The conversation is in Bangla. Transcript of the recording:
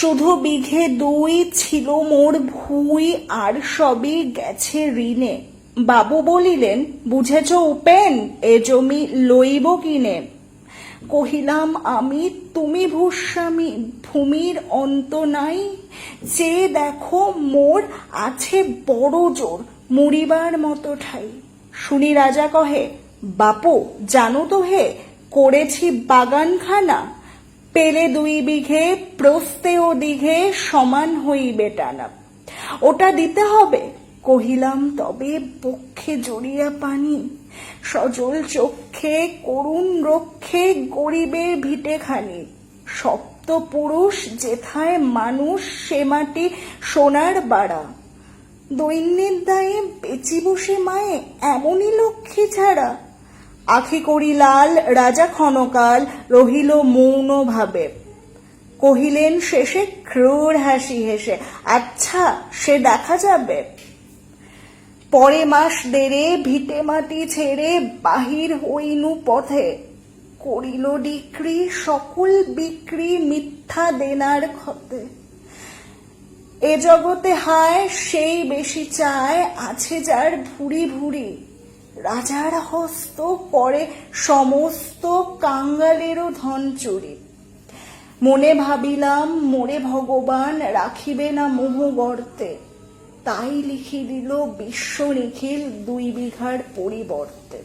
শুধু বিঘে দুই ছিল মোর ভুই আর সবই গেছে ঋণে। বাবু বলিলেন, বুঝেছ উপেন, এ জমি লইব কিনে। কহিলাম, আমি তুমি ভূস্বামী, ভূমির অন্ত নাই। চেয়ে দেখো মোর আছে বড় জোর, মুড়িবার মতো ঠাই। শুনি রাজা কহে, বাপু, জানো তো হে, করেছি বাগানখানা। পেলে দুই বিঘে প্রস্তে ও দিঘে, সমান হইবে টানা। ওটা দিতে হবে? কহিলাম, তবে পক্ষে জড়িয়া পানি। সজল চক্ষে, করুণ রক্ষে, গরিবের ভিটেখানি। সপ্ত পুরুষ, যেথায় মানুষ, সে মাটি সোনার বাড়া। দৈন্যের দায়ে বেচি বসে মায়ে, এমনই লক্ষ্মী ছাড়া। আখি করি লাল, রাজা ক্ষণকাল রহিল মৌন ভাবে। কহিলেন, শেষে ক্রূর হাসি হেসে আচ্ছা সে দেখা যাবে? পরে মাস দেরে ভিটে মাটি ছেড়ে বাহির হইনু পথে। করিল ডিক্রি, সকল বিক্রি মিথ্যা দেনার ক্ষতে। এ জগতে হায়, সেই বেশি চায়, আছে যার ভুরি ভুরি রাজার হস্ত করে সমস্ত কাঙ্গালেরও ধন চুরি। মনে ভাবিলাম, মোরে ভগবান রাখিবে না মোহ গর্তে। তাই লিখি দিল বিশ্ব নিখিল দুই বিঘার পরিবর্তে।